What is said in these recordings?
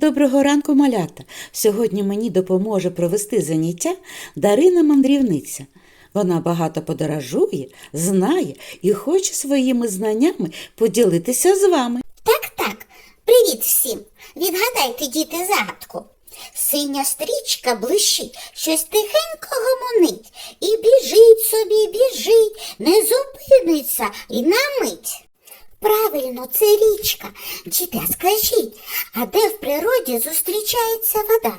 Доброго ранку, малята! Сьогодні мені допоможе провести заняття Дарина мандрівниця. Вона багато подорожує, знає і хоче своїми знаннями поділитися з вами. Так, так. Привіт всім. Відгадайте, діти, загадку. Синя стрічка блищить, щось тихенько гомонить. І біжить собі, біжить, не зупиниться і на мить. Правильно, це річка. Діти, скажіть, а де в природі зустрічається вода?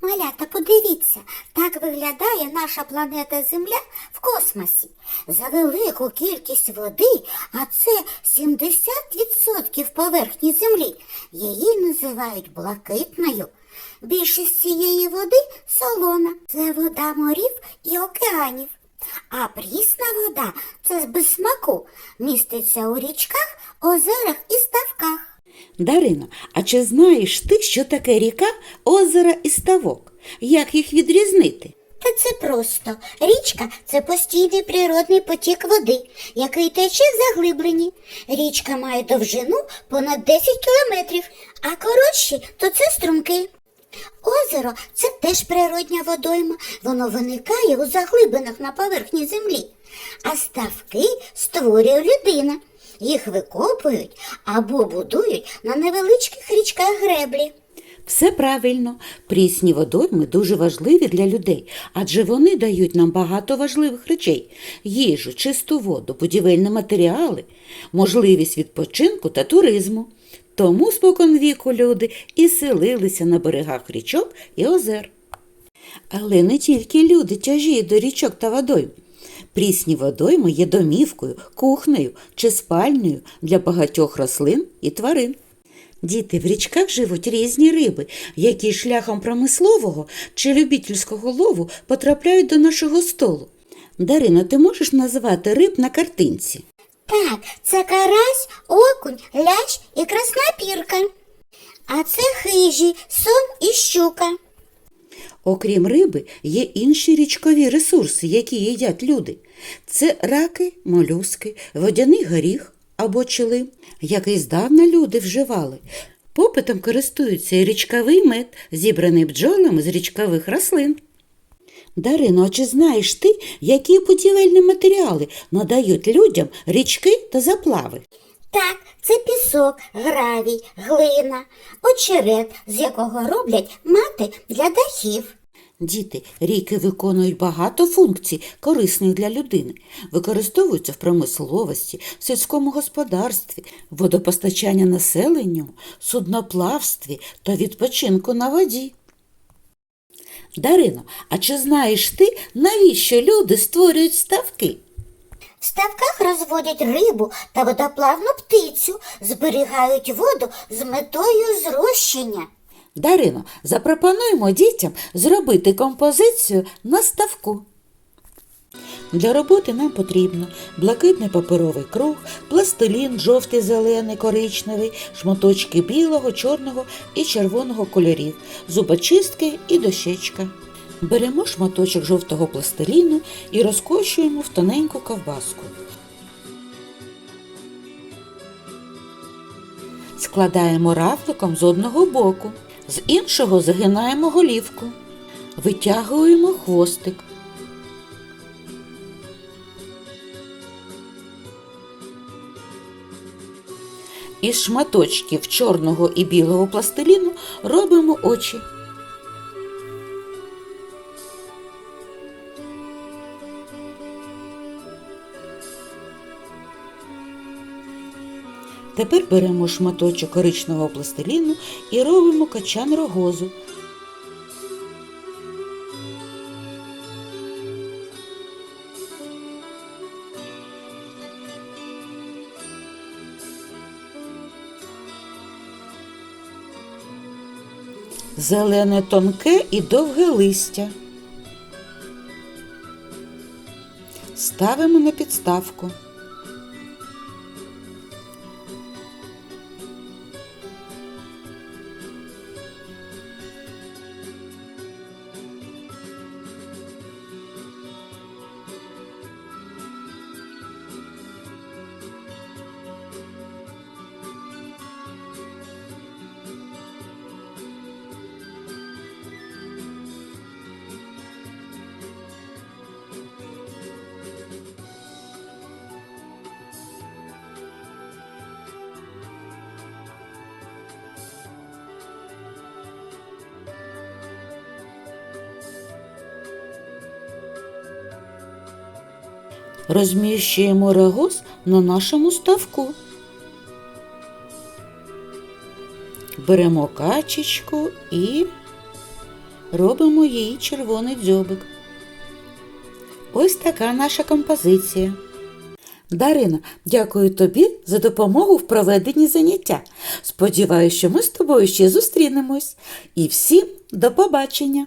Малята, подивіться, так виглядає наша планета Земля в космосі. За велику кількість води, а це 70% поверхні Землі, її називають блакитною. Більшість цієї води солона. Це вода морів і океанів. А прісна вода це без смаку, міститься у річках, озерах і ставках. Дарино, а чи знаєш ти, що таке ріка, озеро і ставок? Як їх відрізнити? Та це просто. Річка це постійний природний потік води, який тече в заглибленні. Річка має довжину понад 10 кілометрів, а коротші то це струмки. Озеро це теж природня водойма, воно виникає у заглибинах на поверхні землі. А ставки створює людина. Їх викопують або будують на невеличких річках греблі. Все правильно, прісні водойми дуже важливі для людей, адже вони дають нам багато важливих речей: їжу, чисту воду, будівельні матеріали, можливість відпочинку та туризму. Тому споконвіку люди і селилися на берегах річок і озер. Але не тільки люди тяжіють до річок та водойм. Прісні водойми є домівкою, кухнею чи спальнею для багатьох рослин і тварин. Діти, в річках живуть різні риби, які шляхом промислового чи любительського лову потрапляють до нашого столу. Дарина, ти можеш назвати риб на картинці? Так, це карась, окунь, лящ і краснопірка. А це хижі, сом і щука. Окрім риби, є інші річкові ресурси, які їдять люди. Це раки, молюски, водяний горіх або чили, який здавна люди вживали. Попитом користується і річковий мед, зібраний бджолами з річкових рослин. Дарино, а чи знаєш ти, які будівельні матеріали надають людям річки та заплави? Так, це пісок, гравій, глина, очерет, з якого роблять мати для дахів. Діти, ріки виконують багато функцій, корисних для людини. Використовуються в промисловості, сільському господарстві, водопостачання населенню, судноплавстві та відпочинку на воді. Дарино, а чи знаєш ти, навіщо люди створюють ставки? В ставках розводять рибу та водоплавну птицю, зберігають воду з метою зрощення. Дарино, запропонуємо дітям зробити композицію на ставку. Для роботи нам потрібно блакитний паперовий круг, пластилін, жовтий, зелений, коричневий, шматочки білого, чорного і червоного кольорів, зубочистки і дощечка. Беремо шматочок жовтого пластиліну і розкочуємо в тоненьку ковбаску. Складаємо равликом з одного боку, з іншого загинаємо голівку, витягуємо хвостик. Із шматочків чорного і білого пластиліну робимо очі. Тепер беремо шматочок коричневого пластиліну і робимо качан рогозу. Зелене тонке і довге листя. Ставимо на підставку. Розміщуємо рогоз на нашому ставку. Беремо качечку і робимо їй червоний дзьобик. Ось така наша композиція. Дарина, дякую тобі за допомогу в проведенні заняття. Сподіваюся, що ми з тобою ще зустрінемось. І всім до побачення!